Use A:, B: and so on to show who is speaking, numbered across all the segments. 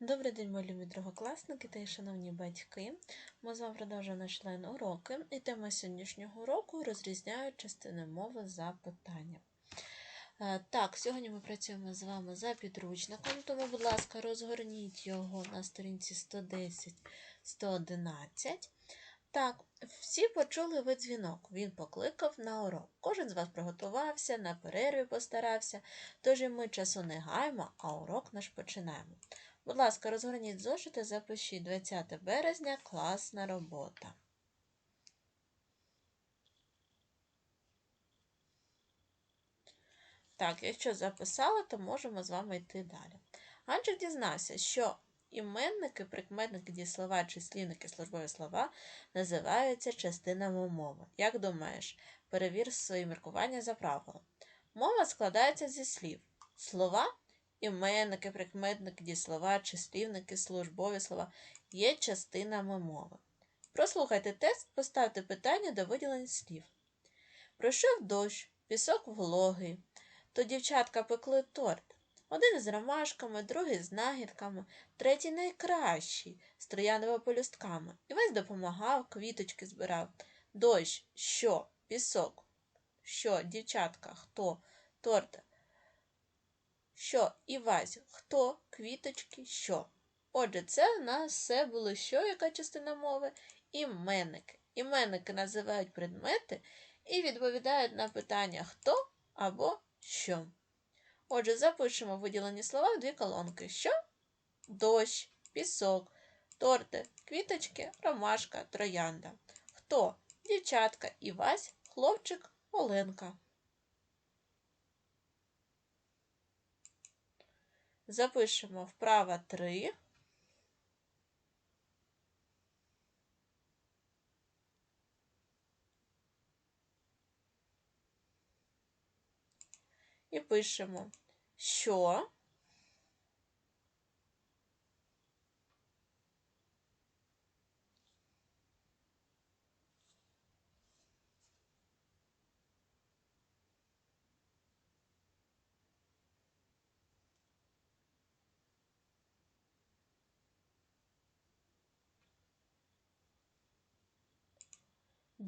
A: Добрий день, мої любі другокласники та й шановні батьки. Ми з вами продовжуємо наш член уроки, і тема сьогоднішнього уроку розрізняють частини мови запитання. Е, Так, сьогодні ми працюємо з вами за підручником, тому, будь ласка, розгорніть його на сторінці 110-111. Так, всі почули ви дзвінок. Він покликав на урок. Кожен з вас приготувався, на перерві постарався, тож і ми часу не гаємо, а урок наш починаємо. Будь ласка, розгорніть зошити, запишіть 20 березня, класна робота. Так, якщо записали, то можемо з вами йти далі. Анчик дізнався, що іменники, прикметники, дієслова, числівники, службові слова називаються частинами мови. Як думаєш, перевір свої міркування за правилом. Мова складається зі слів. Слова іменники, прикметники, дієслова, числівники, службові слова є частинами мови. Прослухайте тест, поставте питання до виділень слів. Пройшов дощ, пісок вологий, то дівчатка пекли торт. Один з ромашками, другий з нагідками, третій найкращий з трояновими полюстками. І весь допомагав, квіточки збирав. Дощ, що, пісок, що, дівчатка, хто, торт, що, Івась, хто, квіточки, що. Отже, це в нас все було що, яка частина мови? Іменники. Іменники називають предмети і відповідають на питання хто або що. Отже, запишемо виділені слова в дві колонки. Що? Дощ, пісок, торти, квіточки, ромашка, троянда. Хто? Дівчатка, Івась, хлопчик, Оленка. Запишемо вправа 3. І пишемо, що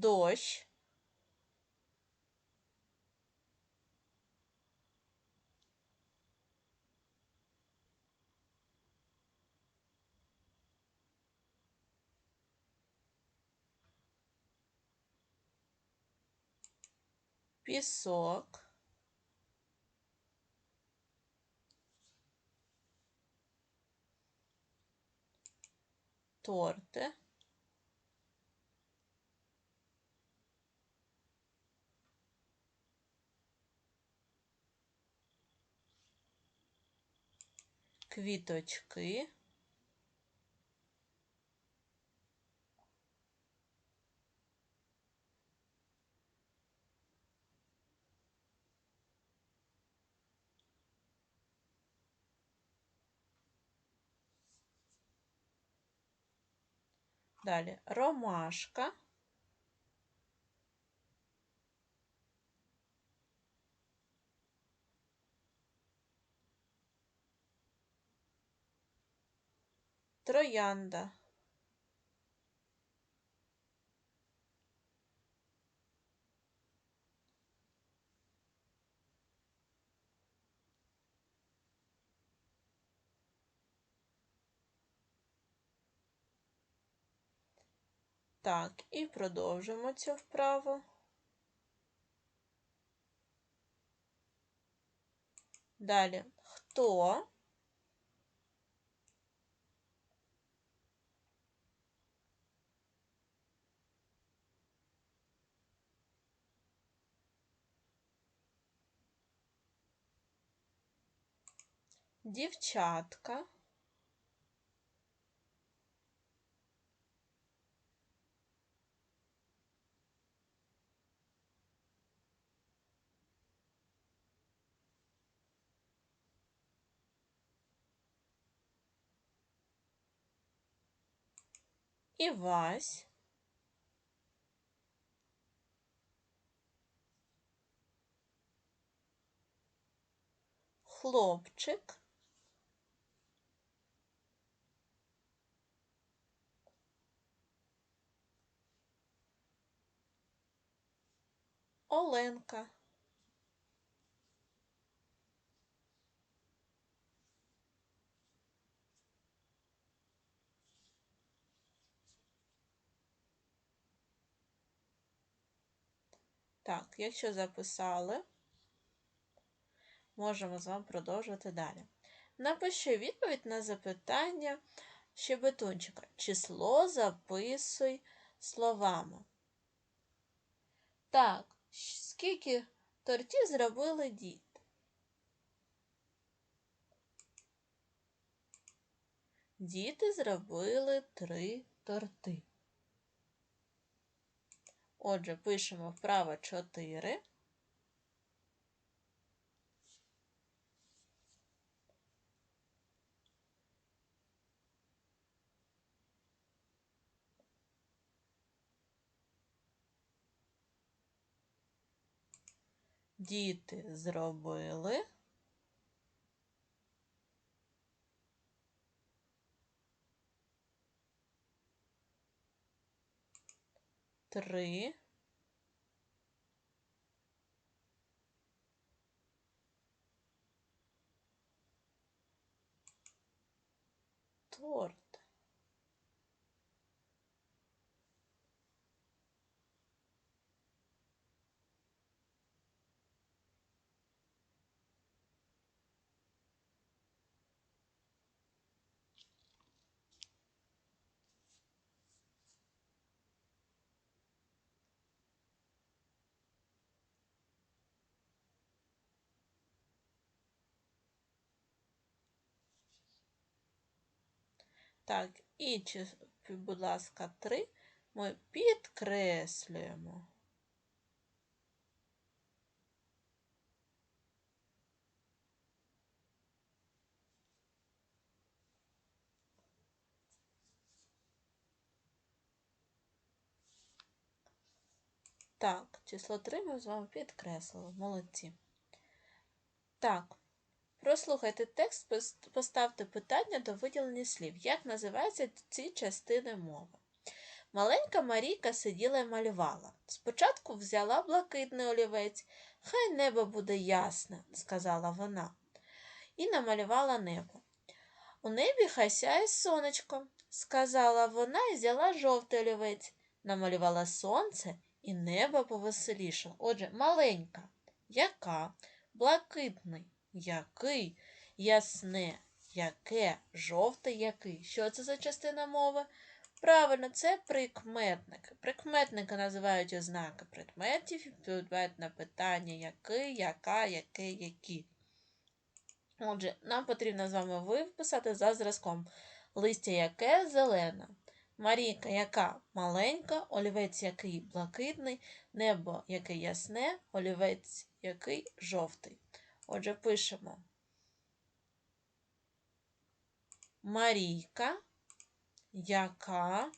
A: дощ, пісок, торти, квіточки, далі ромашка, троянда. Так, і продовжимо цю вправу. Далі, хто? Дівчатка. Івась. Хлопчик. Оленка. Так, якщо записали, можемо з вами продовжувати далі. Напиши відповідь на запитання щебетунчика. Число записуй словами. Так, скільки тортів зробили діти? Діти зробили три торти. Отже, пишемо вправо 4. Діти зробили. Три. Торт. Так, і, будь ласка, три ми підкреслюємо. Так, число 3 ми з вами підкреслили. Молодці. Так, прослухайте текст, поставте питання до виділення слів. Як називаються ці частини мови? Маленька Марійка сиділа і малювала. Спочатку взяла блакитний олівець. Хай небо буде ясне, сказала вона, і намалювала небо. У небі хай сяє сонечко, сказала вона і взяла жовтий олівець, намалювала сонце і небо повеселішало. Отже, маленька, яка, блакитний, який, ясне, яке, жовтий який. Що це за частина мови? Правильно, це прикметники. Прикметники називають ознаки предметів і відповідають на питання який, яка, яке, які. Отже, нам потрібно з вами виписати за зразком листя яке зелене. Марійка, яка маленька, олівець який блакитний, небо яке ясне, олівець який жовтий. Отже, пишемо Марійка, яка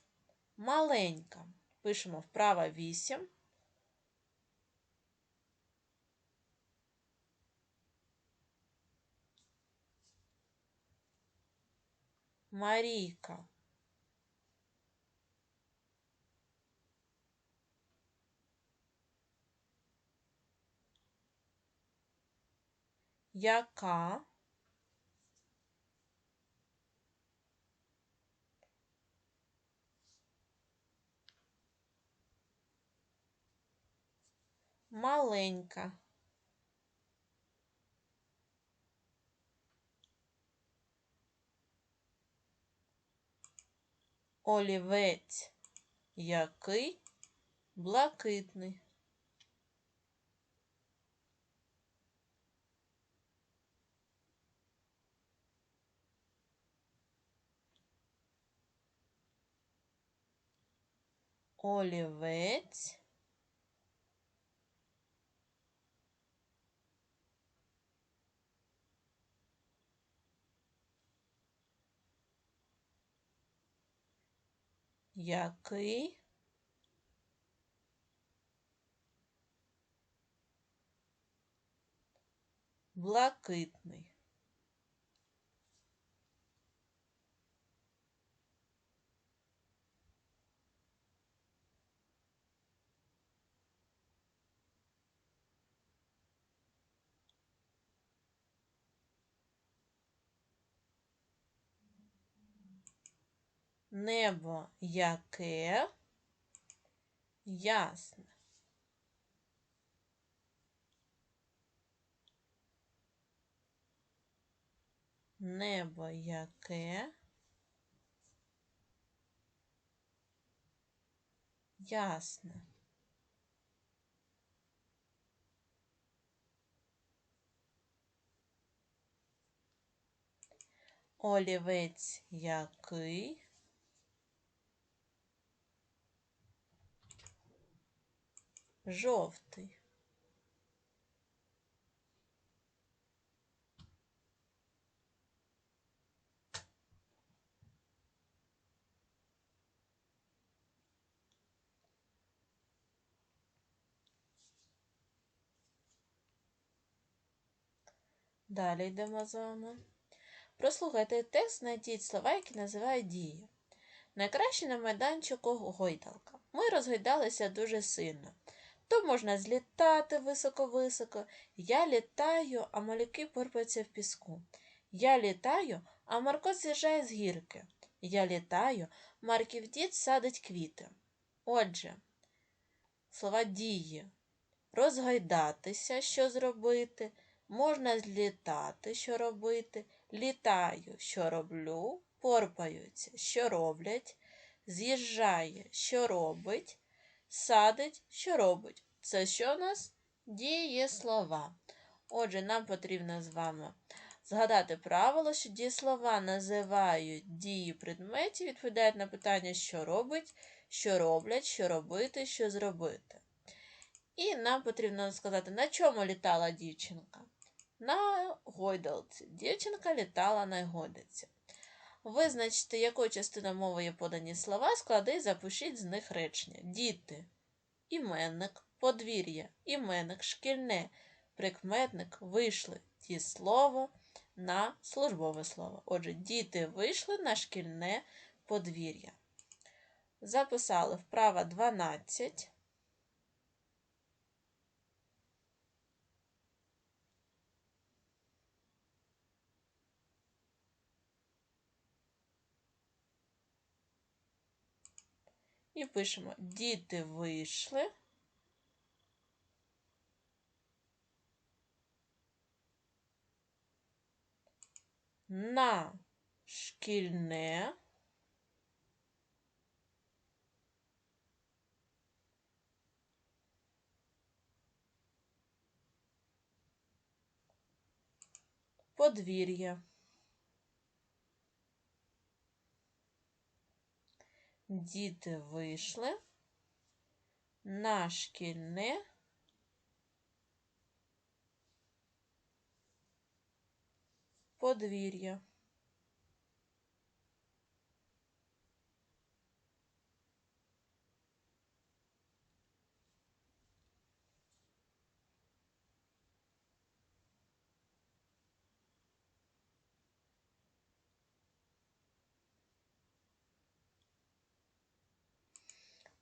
A: маленька. Пишемо вправо 8. Марійка. Яка маленька. Олівець який блакитний. Олівець. Який блакитний. Небо яке ясне. Небо яке ясне. Олівець який жовтий. Далі йдемо з вами. Прослухайте текст, знайдіть слова, які називають дії. Найкраще на майданчику гойдалка. Ми розгойдалися дуже сильно. То можна злітати високо-високо. Я літаю, а малюки порпаються в піску. Я літаю, а Марко з'їжджає з гірки. Я літаю, Марків дід садить квіти. Отже, слова дії. Розгойдатися, що зробити. Можна злітати, що робити. Літаю, що роблю, порпаються, що роблять, з'їжджає, що робить, садить, що робить. Це що у нас дієслова. Отже, нам потрібно з вами згадати правило, що дієслова називають дії предметів, відповідають на питання, що робить, що роблять, що робити, що зробити. І нам потрібно сказати, на чому літала дівчинка. На гойдалці. Дівчинка літала на гойдалці. Визначте, якою частиною мови є подані слова, склади і запишіть з них речення. Діти, іменник, подвір'я, іменник, шкільне, прикметник вийшли ті слово на службове слово. Отже, діти вийшли на шкільне подвір'я. Записали вправа 12. І пишемо діти вийшли. На шкільне подвір'я. Діти вийшли на шкільне подвір'я.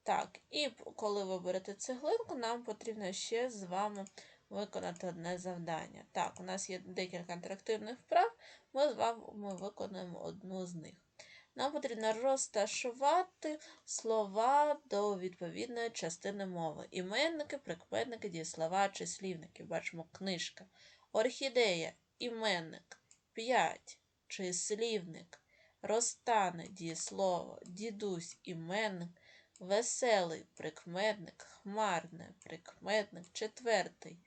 A: Так, і коли ви берете цеглинку, нам потрібно ще з вами виконати одне завдання. Так, у нас є декілька інтерактивних вправ, ми з вами виконуємо одну з них. Нам потрібно розташувати слова до відповідної частини мови. Іменники, прикметники, дієслова, числівники. Бачимо книжка. Орхідея, іменник, 5, числівник, розтане дієслово, дідусь, іменник. Веселий прикметник, хмарне прикметник, четвертий.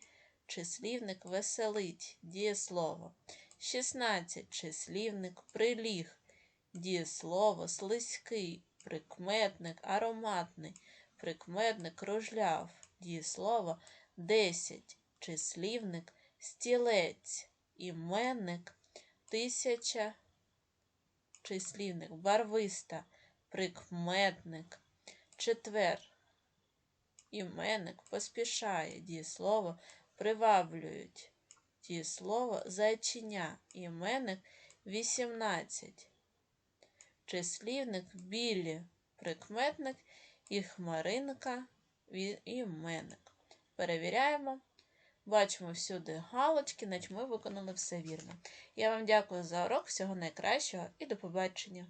A: Числівник веселить дієслово. 16. Числівник приліг. Дієслово слизький, прикметник, ароматний, прикметник кружляв. Дієслово 10. Числівник стілець, іменник, тисяча, числівник, барвиста, прикметник. Четвер. Іменник поспішає дієслово приваблюють. Дієслово зайчиня. Іменник 18. Числівник білі. Прикметник і хмаринка іменник. Перевіряємо. Бачимо всюди галочки, наче ми виконали все вірно. Я вам дякую за урок, всього найкращого і до побачення!